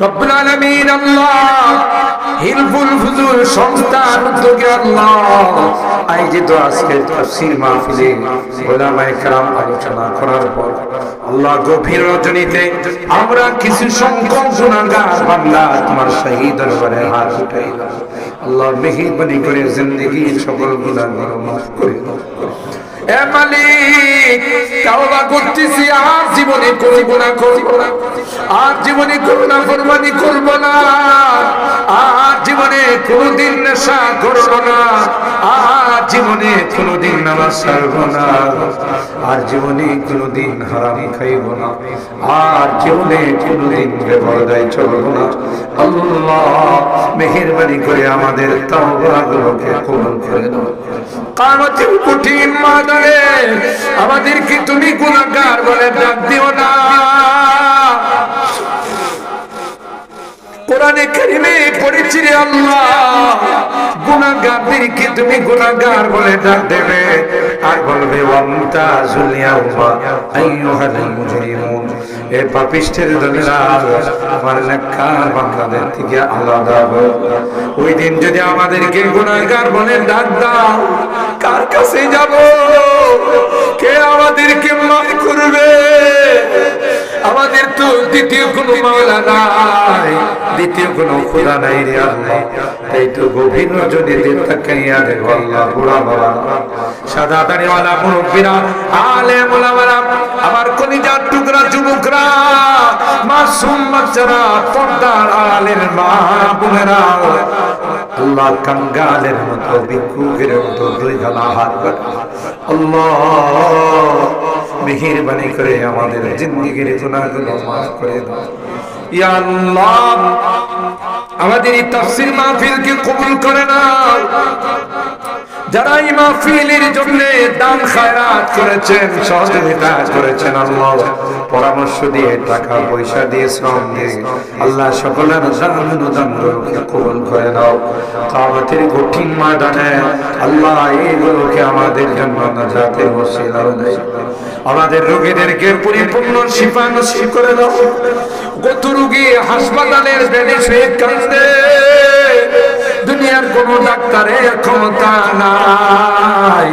رب العالمين الله হিলফুল ফুজুল সংস্থার উদ্যোগে আল্লাহ আয়োজিত আজকে তাফসীর মাহফিলে ওলামায়ে কেরাম আলোচনা করার পর আল্লাহ গভীর রজনীতে আমরা কিছু সংখ্যক গুনাহগার বান্দা তোমার শহীদ দরবারে হাত উঠাইলাম আল্লাহ মেহেরবানি করে জিন্দেগীর সকল গুনাহগুলো মাফ করে দাও এ করতেছি, আর জীবনে কোনো গুনাহ করব না। আর জীবনে কোনো নাফরমানি করব না। আর জীবনে কোনোদিন নেশা করব না। আর জীবনে কোনোদিন নামাজ ছাড়ব না। আর জীবনে কোনোদিন হারাম খাইব না। আর জীবনে কোনোদিন বেপরদায় চলব না। আল্লাহ মেহেরবানি করে আমাদের তাওবাগুলোকে কবুল করে দাও কামতের কঠিন মাদারে আমাদেরকে তুমি গুণাগার বলে ডাক দিও না। কোরআনে কারিমে পড়েছি রে আল্লাহ। গুনাহগারদেরকে তুমি গুণাগার বলে ডাক দেবে? আর বলবে অন্তা জুলিয়া উমা আইয়ুহাল মুজরিমুন। এ পাপিষ্ঠের দলেরা আমার থেকে আলাদা ওই দিন যদি আমাদেরকে গুণাগার বলে ডাক দাও, কার কাছে যাব? আমাদের তো দ্বিতীয় কোনো মাওলা নাই। দ্বিতীয় কোনো খোদা নাই রে আল্লাহ। তাই তো গভীর যদি তাকাইয়া দেখো আল্লাহ, বুড়া বাবা সাদা দাড়িওয়ালা মুরব্বীরা, আলে মোলামারা, আমার কলিজার টুকরা যুবকরা মাসুম বাচ্চারা, পর্দার আলের মা বোনেরা, আল্লাহ কাঙ্গালের মতো, ভিক্ষুকের মতো দুই গালা হাত আল্লাহ করে আমাদের গুনাহগুলো মাফ করে দাও। আমাদের এই কবুল করে নাও। যারা এই মাহফিলের জন্য দান খায়রাত করেছেন সহযোগিতা করেছেন, আল্লাহ পরামর্শ দিয়ে, টাকা, পয়সা দিয়ে, শ্রম দিয়ে, আল্লাহ সকলের কবুল করে নাও। কামতের কঠিন ময়দানে আল্লাহ এইগুলোকে আমাদের জন্য নাজাতে ওসিলা আমাদের রোগীদেরকে পরিপূর্ণ নসিব করে দাও। কত রুগী হাসপাতালের বেডে শুয়ে দুনিয়ার কোন ডাক্তারের ক্ষমতা নাই।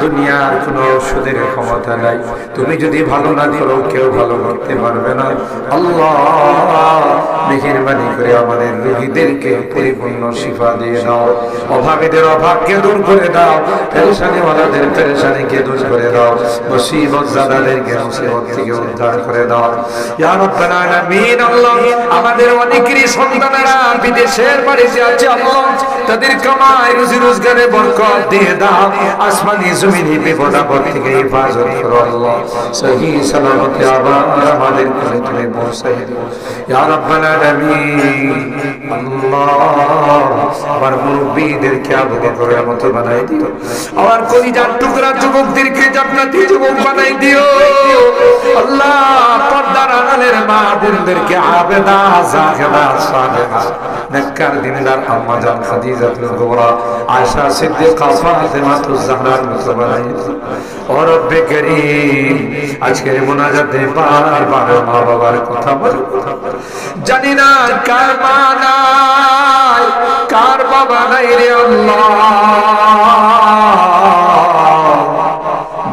দুনিয়ার কোন ওষুধের ক্ষমতা নাই। তুমি যদি ভালো না দিও কেউ ভালো করতে পারবে না। আল্লাহ মেহেরবানি করে আমাদের রোগীদেরকে পরিপূর্ণ শিফা দিয়ে দাও। অভাবীদের অভাবকে দূর করে দাও। পেরেশানি পেরেশানিকে দূর করে দাও। মুসিবত জাদাদেরকে মুসিবত থেকে উদ্ধার করে দাও। আল্লাহ আমাদের অনেকেরই সন্তানেরা বিদেশের বাড়িতে আছে। আল্লাহ তাদের রুজি রোজগারে বরকত দিয়ে দাও। আসমানি জমিনি বিপদ আপদ থেকে হেফাজত করো আল্লাহ। সহি সালামতে আবার আমাদের করে তুমি দিও ইয়া রাব্বাল আলামিন আমার মুরব্বিদেরকে মতো বানাই দিও। আমার কলিজার টুকরা যুবকদেরকে জান্নাতি যুবক বানাই দিও। আল্লাহ পর্দার আড়ালের মা বোনদেরকে আবেদা নেককার দিনদার আম্মা জান খাদিজাতুল কুবরা, আয়েশা সিদ্দিকা বানাই দিও ও রব্বে করিম, আজকের মোনাজাতে বারবার মা বাবার কথা বলো। জানি না কার মা কার বাবা নাই রে আল্লাহ।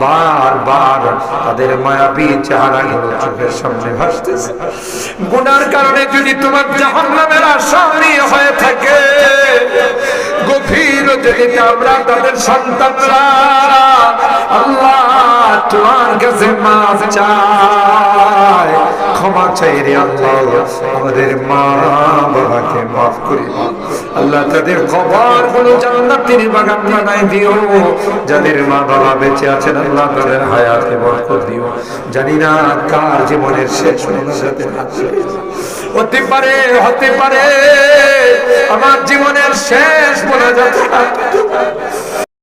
বারবার তাদের মায়াবী চেহারা গুলো চোখের সামনে ভাসতেছে। গুনার কারণে যদি তোমার জাহান্নামের আসামি হয়ে থাকে গভীর যদি আমরা তাদের সন্তানরা। আল্লাহ তোমার কাছে মাছ চায়। ক্ষমা চাই রে আল্লাহ। আমাদের মা বাবাকে মাফ করে। আল্লাহ তাদের কবরগুলো জান্নাতের বাগান বানাই দিও। যাদের মা বাবা বেঁচে আছেন, আল্লাহ তাদের হায়াতে বরকত দিও। জানি না কার জীবনের শেষ আছে হতে পারে হতে পারে, আমার জীবনের শেষ মোনাজাত।